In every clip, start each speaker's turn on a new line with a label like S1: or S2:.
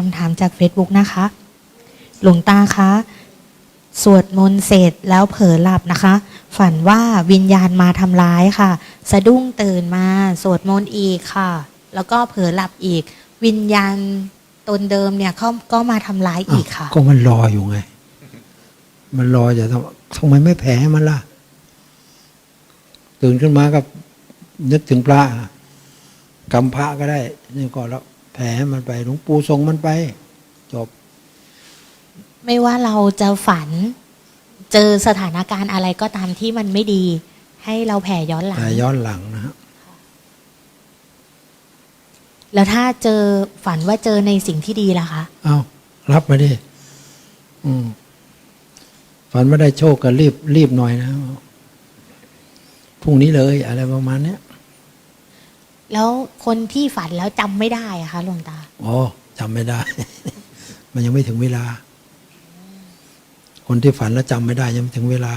S1: คำถามจาก Facebook นะคะ หลวงตาคะ สวดมนต์เสร็จแล้วเผลอหลับนะคะ ฝันว่าวิญญาณมาทำร้ายค่ะ สะดุ้งตื่นมา สวดมนต์อีกค่ะ แล้วก็เผลอหลับอีก วิญญาณตนเดิมเนี่ยเขาก็มาทำร้ายอีกค่ะ
S2: ก็มันรออยู่ไง มันรอจะทำทำไมไม่แผ่ให้มันล่ะ ตื่นขึ้นมากับนึกถึงพระกำพระก็ได้นี่ก็แล้ว แผ่ให้มันไปหลวงปู่ทรงมันไป จบ
S1: ไม่ว่าเราจะฝัน เจอสถานการณ์อะไรก็ตามที่มันไม่ดี ให้เราแผ่ย้อนหลัง
S2: แต่ย้อนหลังนะฮะ
S1: แล้วถ้าเจอฝันว่าเจอในสิ่งที่ดีล่ะคะ
S2: เอารับมาดิอืมฝันไม่ได้โชคก็รีบรีบหน่อยนะพรุ่งนี้เลย อะไรประมาณเนี้ย
S1: แล้วคนที่ฝันแล้วจำไม่ได้อะคะหลวงตา
S2: อ๋อจำไม่ได้ มันยังไม่ถึงเวลา คนที่ฝันแล้วจำไม่ได้ยังไม่ถึงเวลา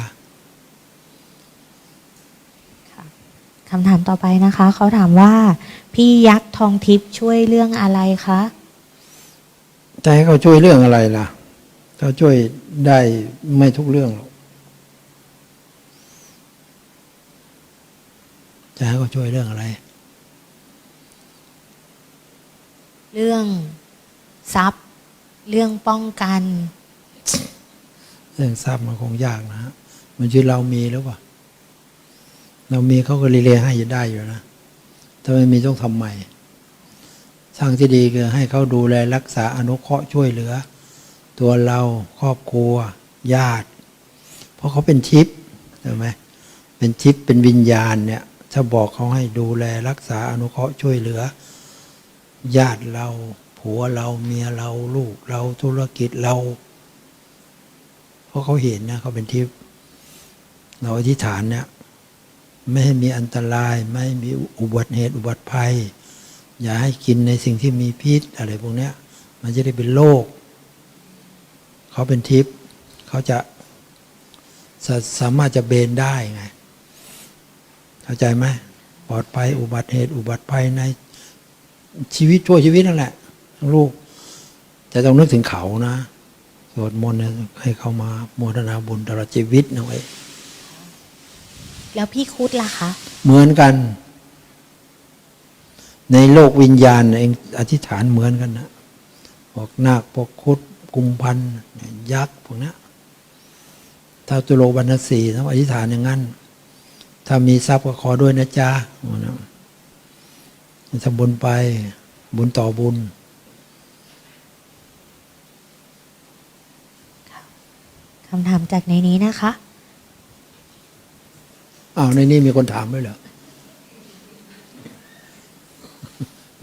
S1: คำถามต่อไปนะคะ เขาถามว่า พี่ยักษ์ทองทิพย์ช่วยเรื่องอะไรคะ
S2: จะให้เขาช่วยเรื่องอะไรล่ะเขาช่วยได้ไม่ทุกเรื่องหรอกจะให้เขาช่วยเรื่องอะไร
S1: เรื่องทรัพย์ เรื่องป้องกัน
S2: เรื่องทราบมันคงยากนะฮะมันชื่อเรามีหรือเปล่าเรามีเขาก็รีเลย์ให้จะได้อยู่นะถ้าไม่มีต้องทำใหม่ทางที่ดีคือให้เขาดูแลรักษาอนุเคราะห์ช่วยเหลือ ตัวเราครอบครัว ญาติ เพราะเขาเป็นชิปใช่ไหมเป็นชิปเป็นวิญญาณเนี่ย ถ้าบอกเขาให้ดูแลรักษาอนุเคราะห์ช่วยเหลือ ญาติเรา ผัวเราเมียเราลูกเราธุรกิจเรา เพราะเขาเห็นนะเขาเป็นทิพย์เราอธิษฐานเนี่ยไม่ให้มีอันตรายไม่ให้มีอุบัติเหตุอุบัติภัย อย่าให้กินในสิ่งที่มีพิษอะไรพวกเนี้ยมันจะได้เป็นโรคเขาเป็นทิพย์เขาจะสสามารถจะเบนได้ไง เข้าใจไหมปลอดภัยอุบัติเหตุอุบัติภัยใน ชีวิตชั่วชีวิตนั่นแหละ ลูกจะต้องนึกถึงเขานะสวดมนต์เนี่ยให้เขามาโมทนาบุญตลอดชีวิตนะไว้ย
S1: แล้วพี่คุดล่ะคะ
S2: เหมือนกัน ในโลกวิญญาณเองอธิษฐานเหมือนกันนะพวกนาคพวกคุดกุมพันธ์ยักษ์พวกเนี้ยถ้าตุโลบันสีต้องอธิษฐานอย่างนั้น ถ้ามีทรัพย์ก็ขอด้วยนะจ๊ะนะ ทำบุญไป บุญต่อบุญ
S1: คำถามจากในนี้นะคะ
S2: อ้าวในนี้มีคนถามด้วยเหรอ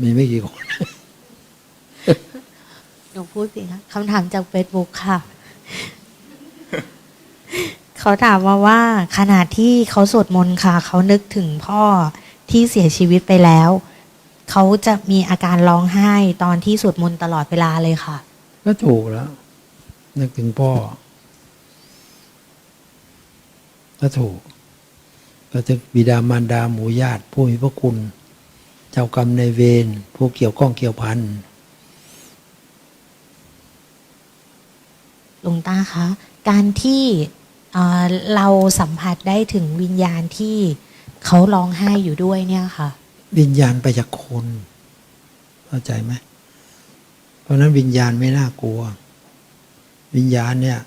S2: มีไม่กี่คน
S1: หนูพูดสิคะคำถามจาก Facebook ค่ะ เขาถามมาว่าขณะที่เขาสวดมนต์ค่ะ เขานึกถึงพ่อที่เสียชีวิตไปแล้ว เขาจะมีอาการร้องไห้ตอนที่สวดมนต์ตลอดเวลาเลยค่ะ
S2: ก็ถูกแล้ว นึกถึงพ่อก็ถูกก็ถึงบิดามารดาหมู่ญาติ ผู้มีพระคุณ เจ้ากรรมในายเวรผู้เกี่ยวข้องเกี่ยวพัน
S1: หลวงตาคะ การที่เอ่อเราสัมผัสได้ถึงวิญญาณที่เขาร้องไห้อยู่ด้วยเนี่ยค่ะ
S2: วิญญาณไปจากคนเข้าใจไหมเพราะนั้นวิญญาณไม่น่ากลัว วิญญาณเนี่ย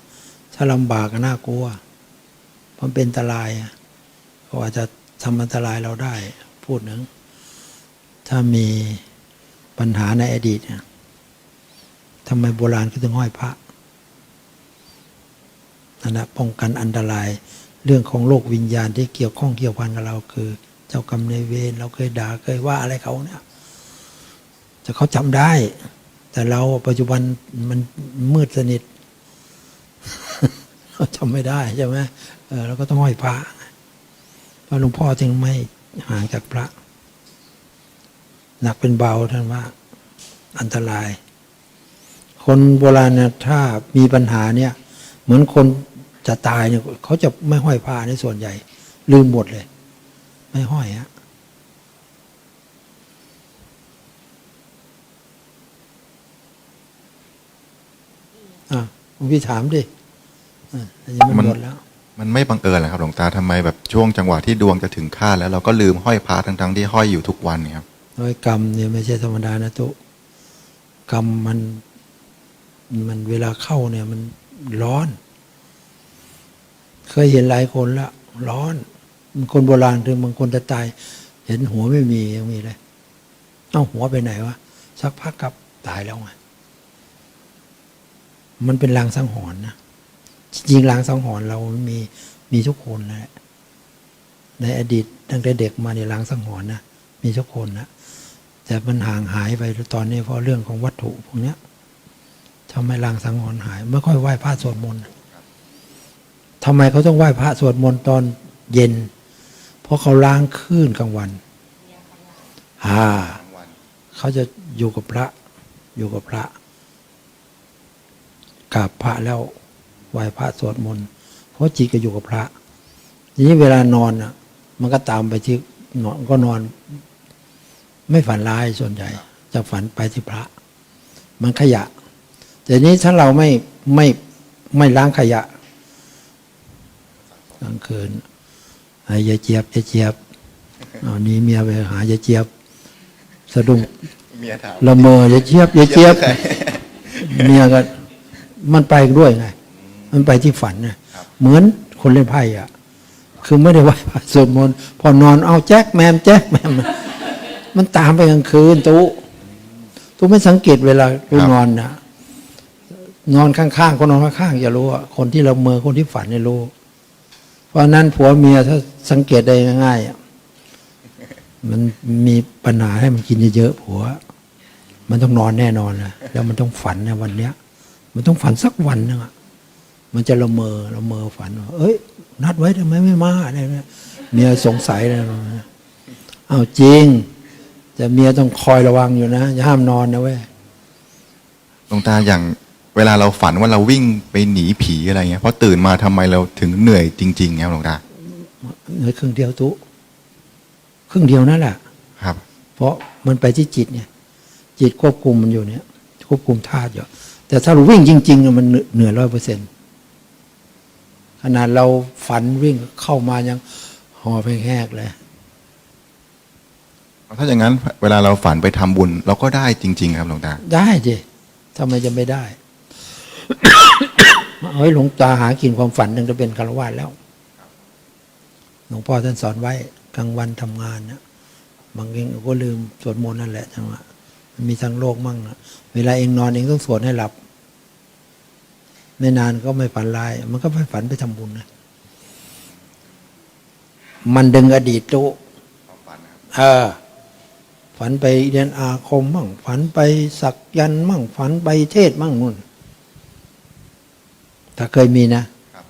S2: ถ้าลำบากก็น่ากลัวเพราะเป็นอันตรายเขาอาจจะทำอันตรายเราได้ พูดหนึ่งถ้ามีปัญหาในอดีตเนี่ยทำไมโบราณเขาถึงห้อยพระนั่นนะป้องกันอันตรายเรื่องของโลกวิญญาณที่เกี่ยวข้องเกี่ยวพันกับเราคือ จ้ากรรมในเวรเราเคยด่าเคยว่าอะไรเขาเนี่ยแต่เขาจำได้ แต่เราปัจจุบันมันมืดสนิทเราจำไม่ได้ใช่ไหมเออเราก็ต้องห้อยพระเพราะหลวงพ่อจึงไม่ห่างจากพระ หนักเป็นเบาท่านว่า อันตราย คนโบราณเนี่ยถ้ามีปัญหาเนี่ย เหมือนคนจะตายเนี่ยเขาจะไม่ห้อยผ้าในส่วนใหญ่ ลืมหมดเลย ไม่ห้อยฮะอะคุณพี่ถามดิอะอันนี้มัน
S3: มัน
S2: หมดแล้ว
S3: มันไม่บังเอิญเหรอครับ หลวงตาทำไมแบบช่วงจังหวะที่ดวงจะถึงคาดแล้วเราก็ลืมห้อยพระทั้งๆที่ห้อยอยู่ทุกวันเนี่ยครับ
S2: น้อยกรรมเนี่ยไม่ใช่ธรรมดานะตุกรรมมัน มันเวลาเข้าเนี่ยมันร้อน เคยเห็นหลายคนละร้อนบาง คนโบราณถึงบางคนจะตาย เห็นหัวไม่มียังมีเลยเอาหัวไปไหนวะสักพักกลับตายแล้วไงมันเป็นลางสังหรณ์นะจริงๆลางสังหรณ์เรามีมีทุกคนแหละในอดีตตั้งแต่เด็กมาในลางสังหรณ์นะมีทุกคนนะแต่มันห่างหายไปตอนนี้เพราะเรื่องของวัตถุพวกเนี้ยทำให้ลางสังหรณ์หาย ไม่ค่อยไหว้พระสวดมนต์ทำไมเขาต้องไหว้พระสวดมนต์ตอนเย็น ราะเขาล้างคลื่นกลางวันอ่าเขาจะอยู่กับพระ อยู่กับพระกราบพระแล้วไหว้พระสวดมนต์เพราะจิตก็อยู่กับพระทีนี้เวลานอนอะ มันก็ตามไปที่นอนก็นอน ไม่ฝันร้ายส่วนใหญ่ จะฝันไปที่พระ มันขยะ แต่นี้ถ้าเราไม่ไม่ไม่ล้างขยะกลางคืน ไอ้ยายเจี๊ยบยายเจี๊ยบเอานี้เมียไปหายายเจี๊ยบสะดุ้ง
S3: เมียถาม
S2: ละเมอยายเจี๊ยบยายเจี๊ยบเมียก็มันไปด้วยไง มันไปที่ฝันไงเหมือนคนเล่นไพ่อะ คือไม่ได้ไหว้พระสวดมนต์พอนอนเอาแจ็คแมมแจ็คแมมมันตามไปกลางคืนตู้ตู้ไม่สังเกตเวลาตู้นอนนะนอนข้างๆคนนอนข้างๆจะรู้ว่าคนที่ละเมอคนที่ฝันเนี่ยรู้ เพราะนั้นผัวเมียถ้าสังเกตได้ง่ายมันมีปัญหาให้มันกินเยอะๆผัว มันต้องนอนแน่นอนนะแล้วมันต้องฝันในวันเนี้ย มันต้องฝันสักวันนึงอะมันจะละเมอละเมอฝันว่าเอ้ย นัดไว้ทำไมไม่มาอะไรเนี่ยเมียสงสัยเลยนะเอาจริง แต่เมียต้องคอยระวังอยู่นะอย่าห้ามนอนนะเว้ย
S3: หลวงตาอย่าง เวลาเราฝันว่าเราวิ่งไปหนีผีอะไรเงี้ยพอตื่นมาทำไมเราถึงเหนื่อยจริงๆครับหลวงตา
S2: เหลือครึ่งเดียวตุครึ่งเดียวนั่นแหละ
S3: ครับ
S2: เพราะมันไปที่จิตเนี่ย จิตควบคุมมันอยู่เนี่ย ควบคุมธาตุอยู่แต่ถ้าเราวิ่งจริงๆอะมันเหนื่อยร้อยเปอร์เซ็นต์ขนาดเราฝันวิ่งเข้ามายังหอเพลงแหกเลย
S3: ถ้าอย่างนั้น เวลาเราฝันไปทำบุญ เราก็ได้จริง ๆ ครับหลวงตา
S2: ได้ดิทำไมจะไม่ได้ เฮ้ยหลวงตาหากินความฝันหนึ่งจะเป็นคารวะแล้ว หลวงพ่อท่านสอนไว้กลางวันทำงานนะบางเองก็ลืมสวดมนต์นั่นแหละจังหวะมันมีทางโลกมั่งนะเวลาเองนอนเองต้องสวดให้หลับ ไม่นานก็ไม่ฝันร้าย มันก็ไปฝันไปทำบุญนะมันดึงอดีตตุเออฝันไปเรียนอาคมมั่งฝันไปสักยันมั่งฝันไปเทศมั่งนู่น ถ้าเคยมีนะ
S3: ครับ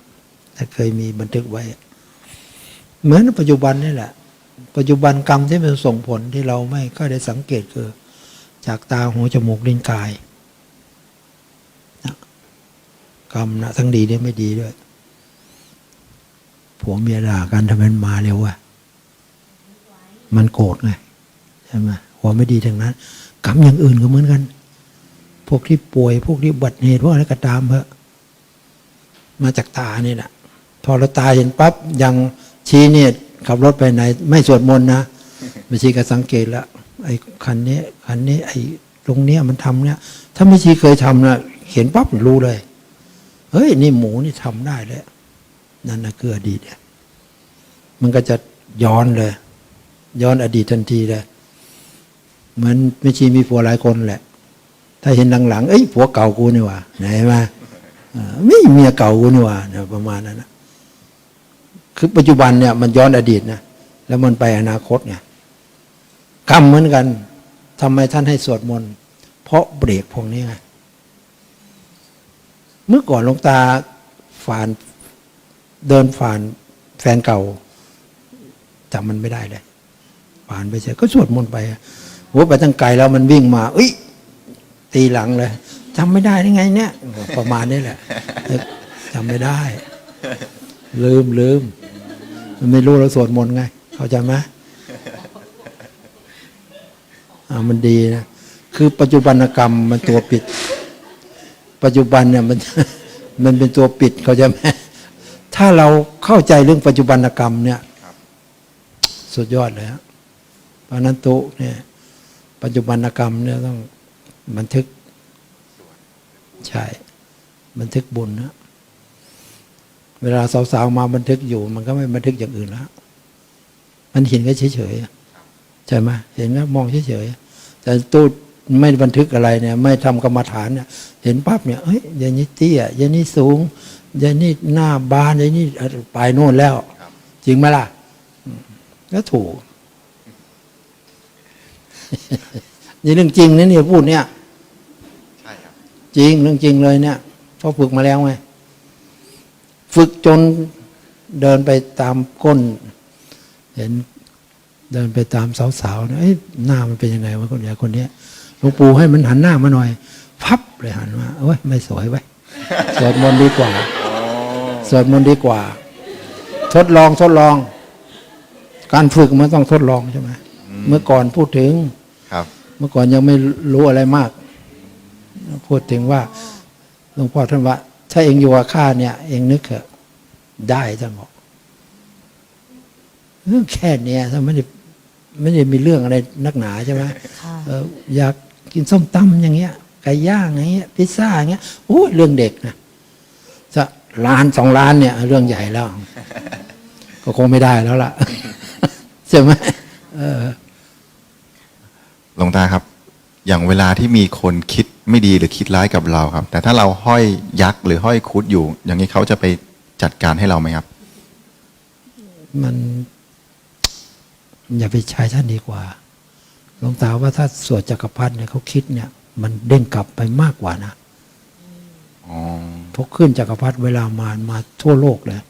S2: ถ้าเคยมีบันทึกไว้ เหมือนปัจจุบันนี่แหละ ปัจจุบันกรรมที่มันส่งผลที่เราไม่ค่อยได้สังเกตคือ จากตาหูจมูกลิ้นกายนะกรรมนะทั้งดีด้วยไม่ดีด้วยผัวเมียด่ากันทำไมมันมาเร็วอะมันโกรธไงใช่ไหมหัวไม่ดีทั้งนั้น กรรมอย่างอื่นก็เหมือนกัน พวกที่ป่วยพวกที่อุบัติเหตุพวกอะไรก็ตามเถอะ มาจากตานี่แหละพอเราตาเห็นปั๊บยังชี้เนี่ยขับรถไปไหน ไม่สวดมนต์นะไม่ชีก็สังเกตแล้วไอ้คันนี้คันนี้ ไอ้ตรงเนี้ยมันทำเนี่ย ถ้าไม่ชีเคยทำนะเห็นปั๊บรู้เลย เฮ้ย นี่หมูนี่ทำได้แล้วนั่นนะคืออดีตเนี่ยมันก็จะย้อนเลย ย้อนอดีตทันทีเลยเหมือนไม่ชีมีผัวหลายคนแหละ ถ้าเห็นหลังๆเอ้ยผัวเก่ากูนี่ว่าไหนมา ไม่เมียเก่ากูนี่ว่าเนี่ยประมาณนั้นนะคือปัจจุบันเนี่ยมันย้อนอดีตนะแล้วมันไปอนาคตไงกรรมเหมือนกันทำไมท่านให้สวดมนต์เพราะเบรกพวกนี้ไงเมื่อก่อนหลวงตาฝ่านเดินฝ่านแฟนเก่าจำมันไม่ได้เลยผ่านไปเฉยก็สวดมนต์ไปโหไปตั้งไกลแล้วมันวิ่งมาเอ้ยตีหลังเลย จำไม่ได้ได้ไงเนี่ย ประมาณนี้แหละจำไม่ได้ ลืมลืมมันไม่รู้เราสวดมนต์ไง เข้าใจไหมอ่ามันดีนะคือปัจจุบันกรรมมันตัวปิด ปัจจุบันเนี่ยมันมันเป็นตัวปิดเขาใจะไหมถ้าเราเข้าใจเรื่องปัจจุบันกรรมเนี่ย
S3: ครับ
S2: สุดยอดเลยฮะเพราะฉะนั้นตุเนี่ย ปัจจุบันกรรมเนี่ยต้องบันทึก ใช่ บันทึกบุญนะเวลาสาวๆมาบันทึกอยู่ มันก็ไม่บันทึกอย่างอื่นแล้วมันเห็นก็เฉยๆใช่ไหมเห็นก็มองเฉยๆแต่ตู้ไม่บันทึกอะไรเนี่ย ไม่ทำกรรมฐานเนี่ย เห็นปั๊บเนี่ยเฮ้ยยานี้เตี้ยยานี้สูงยานี้หน้าบานยานี้ไปโน่นแล้ว จริงไหมล่ะก็ถูกนี่เรื่องจริงนะเนี่ยพูดเนี่ย จริงเรื่องจริงเลยเนี่ยเพราะฝึกมาแล้วไงฝึกจนเดินไปตามก้น เห็นเดินไปตามสาวๆนะเอ้ยหน้ามันเป็นยังไงวะคนเนี้ยคนเนี้ยหลวงปู่ให้มันหันหน้ามาหน่อย พับเลยหันมาโอ้ยไม่สวยไว้ยสวดมนต์ดีกว่าสวดมนต์ดีกว่า ทดลองทดลอง การฝึกมันต้องทดลองใช่ไหมเมื่อก่อนพูดถึง
S3: ครับ
S2: เมื่อก่อนยังไม่รู้อะไรมาก พูดถึงว่าหลวงพ่อท่านว่า ถ้าเองอยู่กับข้าเนี่ย เองนึกเถอะได้ท่านบอกเรื่องแค่เนี้ยถ้าไม่ได้ไม่ได้มีเรื่องอะไรนักหนาใช่ไหม
S1: ค่ะ
S2: เอออยากกินส้มตำอย่างเงี้ยไก่ย่างอย่างเงี้ยพิซซ่าอย่างเงี้ยโอ้ยเรื่องเด็กนะจะล้านสองล้านเนี่ย เรื่องใหญ่แล้ว ก็คงไม่ได้แล้วล่ะใช่ไหมเออ
S3: หลวงตาครับ อย่างเวลาที่มีคนคิด ไม่ดีหรือคิดร้ายกับเราครับ แต่ถ้าเราห้อยยักษ์หรือห้อยคุดอยู่ อย่างนี้เขาจะไปจัดการให้เราไหมครับ
S2: มันอย่าไปใช้ท่านดีกว่าหลวงตาว่าถ้าสวดจักรพรรดิเนี่ยเขาคิดเนี่ย มันเด้งกลับไปมากกว่านะ
S3: อ๋อ
S2: เพราะขึ้นจักรพรรดิเวลามามาทั่วโลกเลย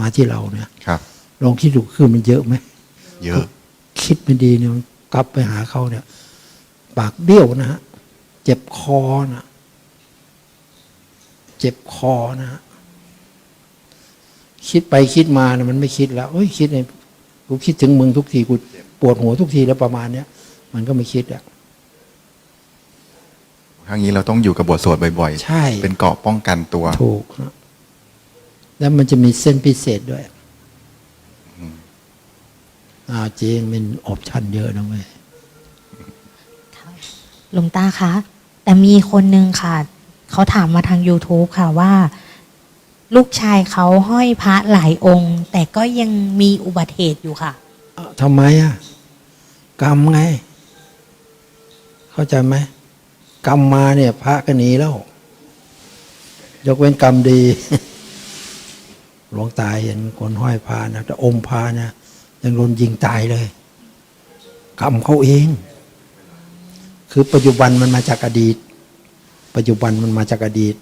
S2: มาที่เราเนี่ย
S3: ครับ
S2: ลองคิดดูขึ้นมันเยอะไหม
S3: เยอะ
S2: คิดไม่ดีเนี่ยมันกลับไปหาเขาเนี่ย ปากเบี้ยวนะฮะ เจ็บคอนะเจ็บคอนะฮะคิดไปคิดมานะมันไม่คิดแล้วเอ้ยคิดไงกูคิดถึงมึงทุกทีกูปวดหัวทุกทีแล้วประมาณเนี้ยมันก็ไม่คิดอะ
S3: ครั้งนี้เราต้องอยู่กับบทสวดบ่อย
S2: ใช่
S3: เป็นเกราะป้องกันตัว
S2: ถูกฮะแล้วมันจะมีเส้นพิเศษด้วยอ่าจริงมันออปชั่นเยอะนะเว้ย
S1: หลวงตาคะ แต่มีคนหนึ่งค่ะ เขาถามมาทาง YouTube ค่ะว่า ลูกชายเขาห้อยพระหลายองค์ แต่ก็ยังมีอุบัติเหตุอยู่ค่ะ
S2: ทำไมอะ กรรมไง เข้าใจไหมกรรมมาเนี่ย พระก็หนีแล้ว ยกเว้นกรรมดี หลวงตาเห็นคนห้อยพานะแต่อมพานะยังโดนยิงตายเลย กรรมเขาเอง คือปัจจุบันมันมาจากอดีต ปัจจุบันมันมาจากอดีต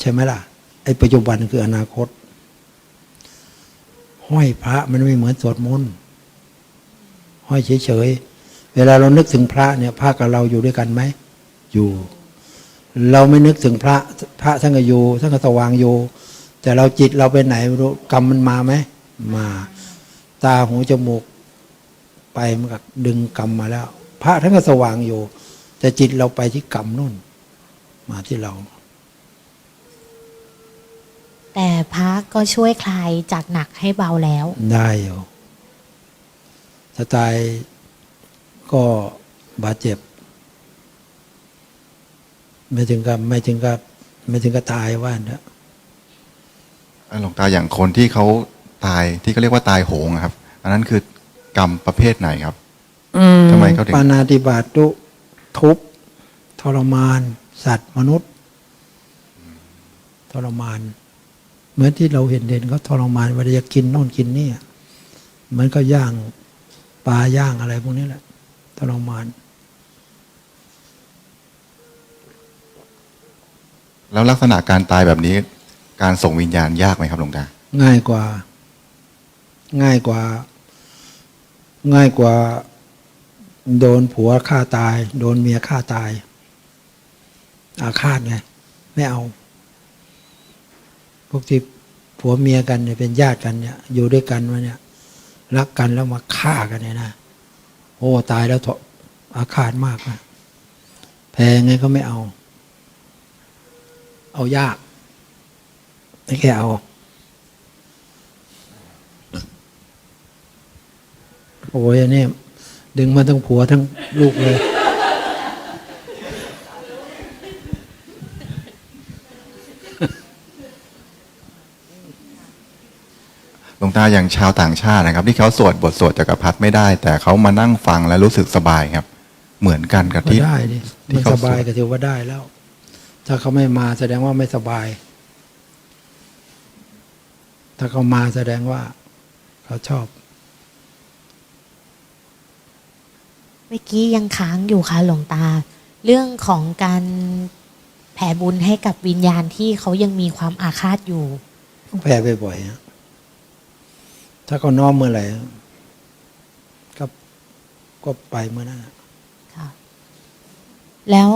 S2: ใช่ไหมล่ะ ไอ้ปัจจุบันคืออนาคต ห้อยพระมันไม่เหมือนสวดมนต์ห้อยเฉยๆ เวลาเรานึกถึงพระเนี่ยพระกับเราอยู่ด้วยกันไหม อยู่ เราไม่นึกถึงพระ พระท่านก็อยู่ท่านก็สว่างอยู่ แต่เราจิตเราไปไหนไม่รู้กรรมมันมาไหม มา ตาหูจมูกไปมันก็ดึงกรรมมาแล้ว พระท่านก็สว่างอยู่ แต่จิตเราไปที่กรรมนู่น มาที่เรา
S1: แต่พระก็ช่วยคลายจากหนักให้เบาแล้ว
S2: ได้อยู่ถ้าตายก็บาดเจ็บ ไม่ถึงกับไม่ถึงกับไม่ถึงกับตายว่าเนอะ
S3: หลวงตาอย่างคนที่เขาตายที่เขาเรียกว่าตายโหงอะครับ อันนั้นคือกรรมประเภทไหนครับ ทำไมเขาถึง
S2: ปานาติบาตุทุบทรมาน สัตว์มนุษย์ ทรมาน เหมือนที่เราเห็นเด่นเขาทรมานเวลาจะกินโน่นกินนี่อะเหมือนก็ย่างปลาย่างอะไรพวกนี้แหละทรมาน
S3: แล้วลักษณะการตายแบบนี้ การส่งวิญญาณยากไหมครับหลวงตา
S2: ง่ายกว่า ง่ายกว่า ง่ายกว่า โดนผัวฆ่าตาย โดนเมียฆ่าตาย อาฆาตไงไม่เอา พวกที่ผัวเมียกันเนี่ยเป็นญาติกันเนี่ย อยู่ด้วยกันมาเนี่ย รักกันแล้วมาฆ่ากันเนี่ยนะโอ้ตายแล้วเถอะอาฆาตมากนะแพงไงก็ไม่เอา เอายากไม่แค่เอาโอ้ยอันนี้ ดึงมาทั้งผัวทั้งลูกเลย
S3: หลวงตาอย่างชาวต่างชาตินะครับ ที่เขาสวดบทสวดจักรพรรดิไม่ได้ แต่เขามานั่งฟังแล้วรู้สึกสบายครับ เหมือนกันกับ
S2: ก็
S3: ที่
S2: ได้ดิ
S3: ที่
S2: มัน
S3: เขา
S2: สบาย
S3: สวด
S2: ก็ถือว่าได้แล้ว ถ้าเขาไม่มาแสดงว่าไม่สบาย ถ้าเขามาแสดงว่า เขาชอบ
S1: เมื่อกี้ยังค้างอยู่ค่ะหลวงตา เรื่องของการแผ่บุญให้กับวิญญาณที่เขายังมีความอาฆาตอยู่
S2: ต้องแผ่บ่อยๆฮะถ้าเขาน้อมเมื่อไหร่ก็ก็ไปเมื่อนั้นน่ะ
S1: ค่ะแล้ว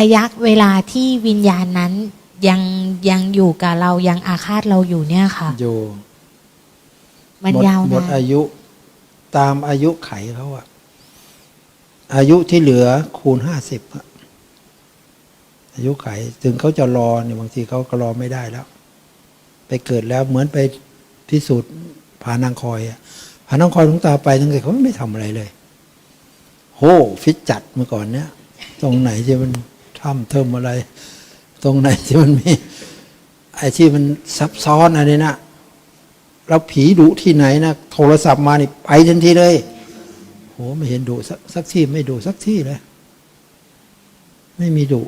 S1: ระยะเวลาที่วิญญาณนั้นยังยังอยู่กับเรายังอาฆาตเราอยู่เนี่ยค่ะ
S2: อยู่
S1: มัน
S2: หด
S1: ยาว
S2: หมด
S1: นาน
S2: อายุตามอายุไขเขาอะ อายุที่เหลือคูณห้าสิบอายุไขถึงเขาจะรอเนี่ยบางทีเขาก็รอไม่ได้แล้ว ไปเกิดแล้วเหมือนไปพิสูจน์ผานางคอยอะผานางคอยหลวงตาไปตั้งแต่เขาไม่ทำอะไรเลย โหฟิตจัดเมื่อก่อนเนี้ยตรงไหนที่มันทำเทิมอะไร ตรงไหนที่มันมีไอ้ที่มันซับซ้อนอะไรนะแล้วผีดุที่ไหนนะโทรศัพท์มานี่ไปทันทีเลย โหไม่เห็นดุสักสักที่ไม่ดุสักที่เลย ไม่มีดุ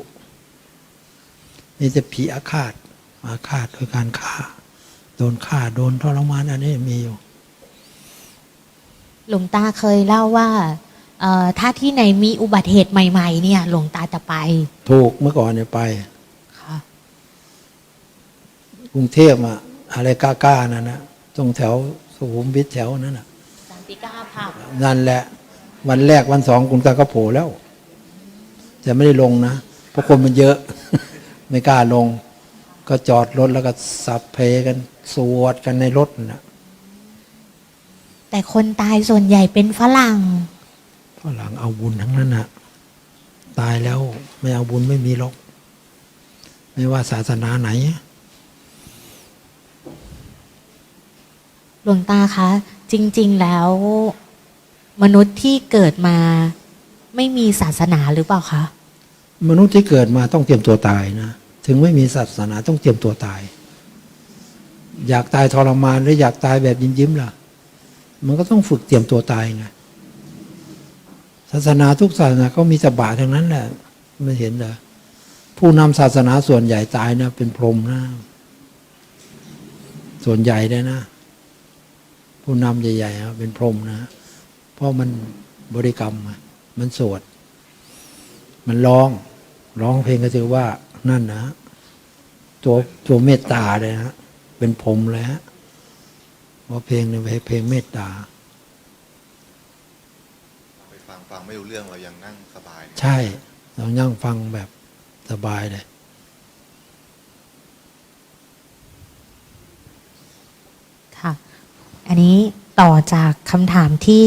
S2: มีแต่ผีอาฆาต อาฆาตคือการฆ่า โดนฆ่าโดนทรมานอันนี้มีอยู่
S1: หลวงตาเคยเล่าว่าเอ่อถ้าที่ไหนมีอุบัติเหตุใหม่ ๆ เนี่ย หลวงตาจะไป
S2: ถูกเมื่อก่อนเนี่ยไป
S1: ค่ะ
S2: กรุงเทพอะอะไรกล้าๆนั่นนะตรงแถวสุขุมวิทแถวนั้นน่ะ
S1: สันติก้าผับ
S2: นั่นแหละ วันแรกวันสองคุณตาก็โผล่แล้วแต่ไม่ได้ลงนะเพราะคนมันเยอะ ไม่กล้าลง ก็จอดรถแล้วก็สับเพกันสวดกันในรถนั่นนะ
S1: แต่คนตายส่วนใหญ่เป็นฝรั่ง
S2: ฝรั่งเอาบุญทั้งนั้นน่ะตายแล้วไม่เอาบุญไม่มีหรอกไม่ว่าศาสนาไหน
S1: หลวงตาคะ จริง ๆ แล้ว มนุษย์ที่เกิดมาไม่มีศาสนาหรือเปล่าคะ
S2: มนุษย์ที่เกิดมาต้องเตรียมตัวตายนะ ถึงไม่มีศาสนาต้องเตรียมตัวตาย อยากตายทรมานหรืออยากตายแบบยิ้มยิ้มๆล่ะ มันก็ต้องฝึกเตรียมตัวตายไง ศาสนาทุกศาสนาก็มีตบะทั้งนั้นแหละไม่เห็นเหรอ ผู้นำศาสนาส่วนใหญ่ตายนะเป็นพรหมนะ ส่วนใหญ่เลยนะ ผู้นำใหญ่ๆอะเป็นพรหมนะ เพราะมันบริกรรมอะมันสวด มันร้อง ร้องเพลงก็ถือว่านั่นนะตัวตัวเมตตาเลยฮะเป็นผมเลยฮะเพราะเพลงเนี่ยเพลงเมตตา
S3: ไปฟังฟังไม่รู้เรื่องเรายังนั่งสบาย
S2: ใช่ เรานั่งฟังแบบสบายเลย
S1: ค่ะ อันนี้ต่อจากคำถามที่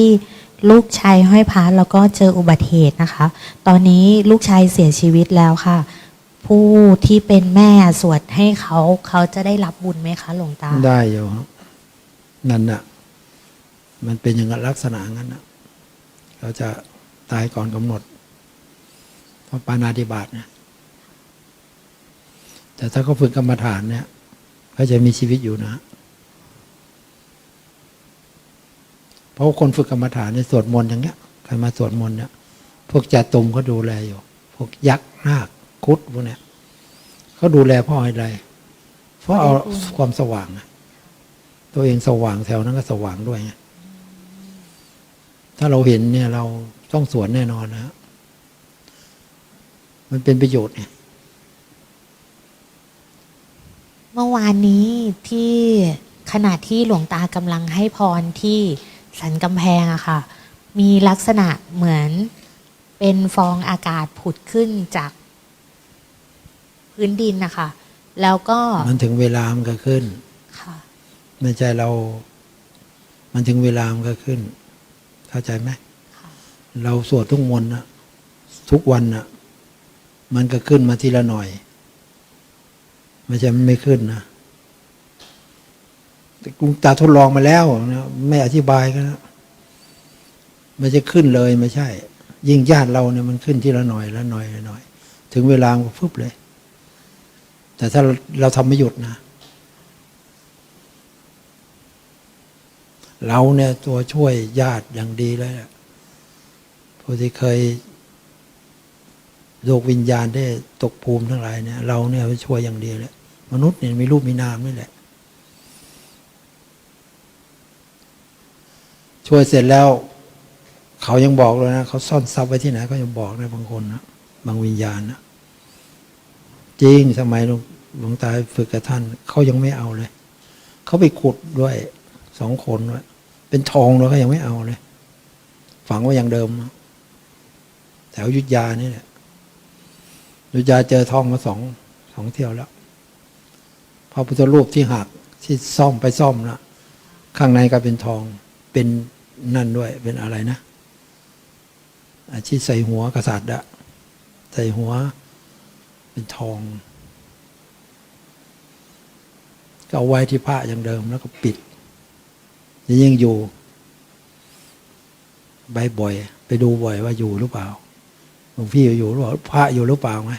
S1: ลูกชายห้อยพระแล้วก็เจออุบัติเหตุนะคะ ตอนนี้ลูกชายเสียชีวิตแล้วค่ะ ผู้ที่เป็นแม่สวดให้เขาเขาจะได้รับบุญไหมคะหลวงตา
S2: ได้อยู่ครับนั่นน่ะ มันเป็นอย่างนั้นลักษณะงั้นน่ะเราจะตายก่อนกำหนดเพราะปานาติบาตเนี่ยแต่ถ้าเขาฝึกกรรมฐานเนี่ยเขาจะมีชีวิตอยู่นะ เพราะว่าคนฝึกกรรมฐานในยสวดมนต์อย่างเงี้ยใครมาสวดมนต์เนี่ยพวกจัตุมเขาดูแลอยู่ พวกยักษ์นาคคุดพวกเนี้ยเขาดูแลเพ่ออะไรเพราะเอาความสว่างอะตัวเองสว่างแถวนั้นก็สว่างด้วยไงถ้าเราเห็นเนี่ยเราต้องสวนแน่นอนนะฮะมันเป็นประโยชน์ไง
S1: เมื่อวานนี้ที่ขณะที่หลวงตากำลังให้พรที่ สันกำแพงอะค่ะ มีลักษณะเหมือนเป็นฟองอากาศผุดขึ้นจากพื้นดินนะคะ แล้วก็
S2: มันถึงเวลามันก็ขึ้น
S1: ค่ะ
S2: ไม่ใช่เรา มันถึงเวลามันก็ขึ้น เข้าใจไหม
S1: ค่ะ
S2: เราสวดทุกมนต์นะทุกวันนะมันก็ขึ้นมาทีละหน่อย ไม่ใช่มันไม่ขึ้นนะแต่ ลุงตาทดลองมาแล้วนะไม่อธิบายก็นะมันจะขึ้นเลยไม่ใช่ ยิ่งญาติเราเนี่ยมันขึ้นทีละหน่อยละหน่อยละหน่อย ถึงเวลาก็ฟึบเลย แต่ถ้าเราทำไม่หยุดนะ เราเนี่ยตัวช่วยญาติอย่างดีเลยแหละผู้ที่เคยโลกวิญญาณได้ตกภูมิทั้งหลายเนี่ย เราเนี่ยไปช่วยอย่างดีเลยมนุษย์เนี่ยมีรูปมีนามนี่แหละ ช่วยเสร็จแล้ว เขายังบอกเลยนะเขาซ่อนทรัพย์ไว้ที่ไหนก็ยังบอกนะบางคนนะบางวิญญาณนะจริงสมัยหลวงตาฝึกกับท่านเขายังไม่เอาเลย เขาไปขุดด้วยสองคนด้วยเป็นทองแล้วก็ยังไม่เอาเลย ฝังไว้อย่างเดิม แถวยุทธยานี่แหละยุทธยาเจอทองมาสองสองเที่ยวแล้วพระพุทธรูปที่หักที่ซ่อมไปซ่อมนะข้างในก็เป็นทองเป็น นั่นด้วยเป็นอะไรนะ อาที่ใส่หัวกษัตริย์อะใส่หัว เป็นทอง ก็เอาไว้ที่พระอย่างเดิมแล้วก็ปิดนี่ยังอยู่ไปบ่อย ไปดูบ่อยว่าอยู่หรือเปล่าหลวงพี่อยู่หรือเปล่าพระอยู่หรือเปล่าไง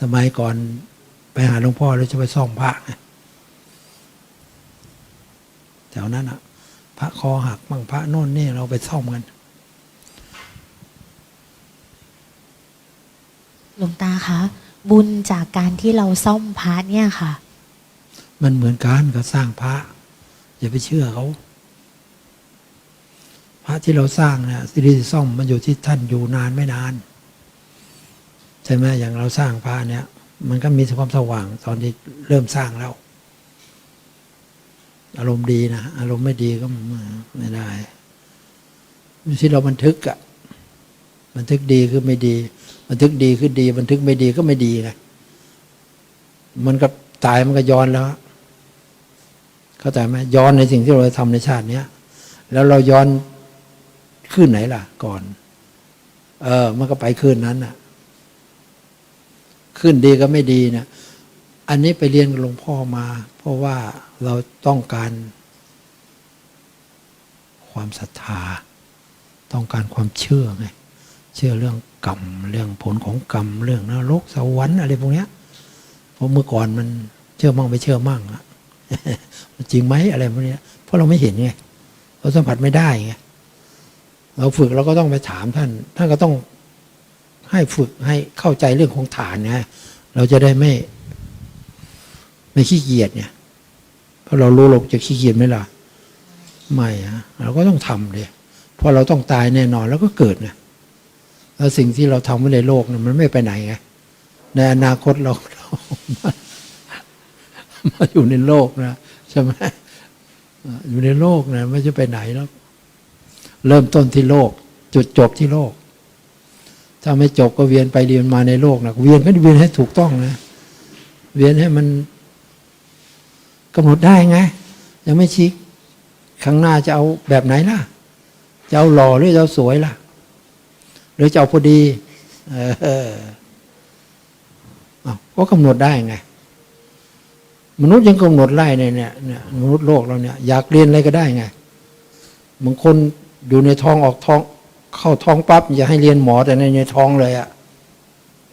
S2: สมัยก่อนไปหาหลวงพ่อแล้วจะไปซ่อมพระไงแถวนั้นอะ พระคอหักมั่งพระโน่นนี่เราไปซ่อมกัน
S1: หลวงตาคะบุญจากการที่เราซ่อมพระเนี่ยค่ะ
S2: มันเหมือนกันก็สร้างพระ อย่าไปเชื่อเขา พระที่เราสร้างเนี่ยสิริซ่อมมันอยู่ที่ท่านอยู่นานไม่นานใช่ไหมอย่างเราสร้างพระเนี่ย มันก็มีความสว่างตอนที่เริ่มสร้างแล้ว อารมณ์ดีนะอารมณ์ไม่ดีก็ไม่ได้ที่เราบันทึกอะบันทึกดีคือไม่ดี บันทึกดีคือดี บันทึกไม่ดีก็ไม่ดีไงมันก็ตายมันก็ย้อนแล้ว เข้าใจไหมย้อนในสิ่งที่เราทำในชาติเนี้ยแล้วเราย้อนขึ้นไหนล่ะ ก่อน เออ มันก็ไปขึ้นนั้นน่ะ ขึ้นดีก็ไม่ดีนะอันนี้ไปเรียนกับหลวงพ่อมา ราะว่าเราต้องการความศรัทธา ต้องการความเชื่อไงเชื่อเรื่องกรรมเรื่องผลของกรรมเรื่องนรกสวรรค์อะไรพวกเนี้ยเพราะเมื่อก่อนมันเชื่อมั่งไม่เชื่อมั่งอะจริงไหมอะไรพวกเนี้ยเพราะเราไม่เห็นไงเราสัมผัสไม่ได้ไงเราฝึกเราก็ต้องไปถามท่าน ท่านก็ต้องให้ฝึกให้เข้าใจเรื่องของฐานไงเราจะได้ไม่ไม่ขี้เกียจเนี่ย พราะเรารู้เราจะขี้เกียจไหมล่ะ ไม่อะเราก็ต้องทำเลยเพราะเราต้องตายแน่นอนแล้วก็เกิดนะแล้วสิ่งที่เราทำไว้ในโลกเนี่ยมันไม่ไปไหนไงในอนาคตเราเรามาอยู่ในโลกนะใช่ไหมอ่าอยู่ในโลกนะไม่จะไปไหนแล้วเริ่มต้นที่โลก จุดจบที่โลก ถ้าไม่จบก็เวียนไปเวียนมาในโลกนะเวียนก็เวียนให้ถูกต้องนะเวียนให้มัน กำหนดได้ไงยังไม่ชี้ข้างหน้าจะเอาแบบไหนล่ะ จะเอาหล่อหรือจะเอาสวยล่ะ หรือจะเอาพอดี เออเอก็กำหนดได้ไง มนุษย์ยังกำหนดไล่เนี่ยเนี่ยมนุษย์โลกเราเนี่ยอยากเรียนอะไรก็ได้ไงบางคนอยู่ในท้องออกท้อง เข้าท้องปั๊บอย่าให้เรียนหมอแต่ในในท้องเลยอะ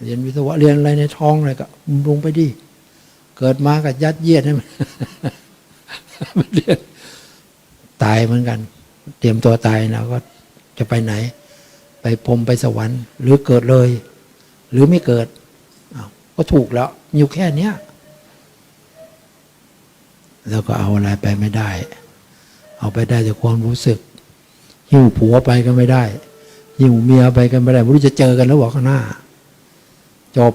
S2: เรียนวิศวะเรียนอะไรในท้องเลยก็ลงไปดิ เกิดมากับยัดเยียดให้มันมันเรียนตายเหมือนกัน เตรียมตัวตายนะก็จะไปไหน ไปพรมไปสวรรค์ หรือเกิดเลย หรือไม่เกิดก็ถูกแล้วอยู่แค่เนี้ยแล้วก็เอาอะไรไปไม่ได้ เอาไปได้จากความรู้สึกหิ้วผัวไปก็ไม่ได้หิ้วเมียไปก็ไม่ได้ไม่รู้จะเจอกันแล้วบอกข้างหน้า จบ